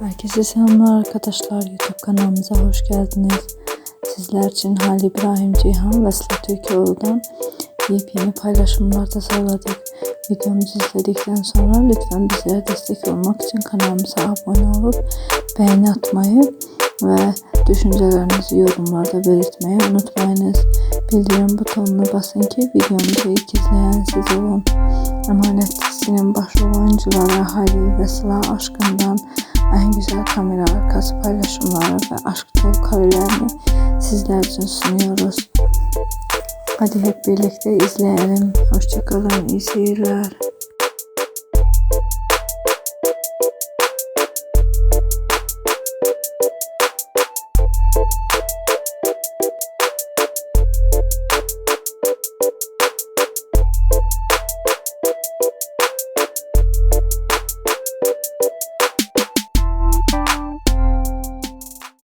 Herkese selamlar arkadaşlar. YouTube kanalımıza hoş geldiniz. Sizler için Halil İbrahim Cihan ve Sıla Türkoğlu'dan yepyeni paylaşımlar tasarladık. Videomuzu izledikten sonra lütfen bizlere destek olmak için kanalımıza abone olup beğeni atmayı ve düşüncelerinizi yorumlarda belirtmeyi unutmayınız. Bildirim butonuna basın ki videomuzu ilk izleyen siz olun. Emanet dizisinin başrol oyuncuları Halil ve Sıla aşkından güzel kamera arkası paylaşımları ve aşk dolu karelerini sizler için sunuyoruz. Hadi hep birlikte izleyelim. Hoşçakalın, iyi seyirler. you